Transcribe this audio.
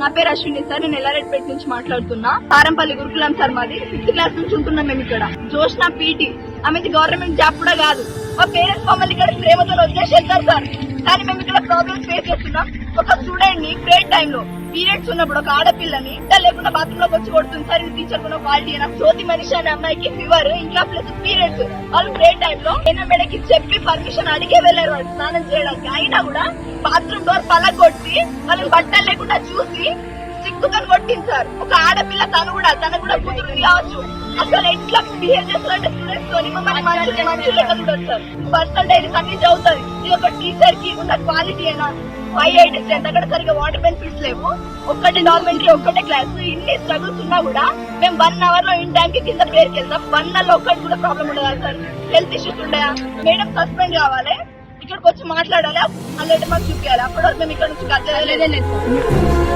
నా పేరు అశ్విని సార్ నేను ఎల్లారెడ్డిపేట నుంచి మాట్లాడుతున్నా. పారంపల్లి గురుకులం సార్ మాది. సిక్స్త్ క్లాస్ నుంచి ఉంటున్నాం మేము ఇక్కడ. జోష్న పీటీ. ఆమెది గవర్నమెంట్ జాబ్ కూడా కాదు. మా పేరెంట్స్ మమ్మల్ని ఇక్కడ ప్రేమతో వదిలేసి వెళ్తారు సార్. కానీ మేము ఇక్కడ ప్రాబ్లమ్స్ ఫేస్ చేస్తున్నాం. ఒక స్టూడెంట్ని బ్రేక్ టైంలో పీరియడ్స్ ఉన్నప్పుడు ఒక ఆడపిల్లని ఇంట లేకుండా బాత్రూమ్లోకి వచ్చి కొడుతుంది. సార్ ఇది టీచర్ కూడా క్వాలిటీ జ్యోతి మనిషి అనే అమ్మాయికి ఫీవర్ ఇంకా ప్లస్ పీరియడ్స్ వాళ్ళు ప్రే టైం లో నేను మేడకి చెప్పి పర్మిషన్ అడిగే వెళ్ళారు వాళ్ళు స్నానం చేయడానికి. అయినా కూడా బాత్రూమ్ డోర్ పలగొట్టి వాళ్ళని బట్టలు లేకుండా చూసి సిక్కుతో కొట్టింది సార్ ఒక ఆడపిల్ల తను కూడా తను కూడా కూతురు కావచ్చు. అసలు ఎట్లా బిహేవ్ చేస్తారంటే స్టూడెంట్స్తో మమ్మల్ని మనుషులు మనుషులు చూడదు సార్ డైరీస్ అన్ని చదువుతుంది ఇది ఒక టీచర్కి ఉన్న క్వాలిటీ అయినా ఫైవ్ ఎయిట్ స్ట్రెంత్ అక్కడ సరిగా వాటర్ బెనిఫిట్స్ లేవు. ఒక్కటి గవర్నమెంట్ ఒక్కటే క్లాస్ ఇన్ని స్ట్రగుల్స్ ఉన్నా కూడా మేము వన్ అవర్లో ఇన్ టైం కి కింద ప్లేయర్కి వెళ్తాం వన్ అవర్లో ఒక్కటి కూడా ప్రాబ్లం ఉండదు సార్? హెల్త్ ఇష్యూస్ ఉండయా మేడం సస్పెండ్ కావాలి. ఇక్కడికి వచ్చి మాట్లాడాలి? ఆ లెటర్ మాకు చూపించాలి అప్పటి వరకు మేము ఇక్కడ నుంచి కట్టలేదు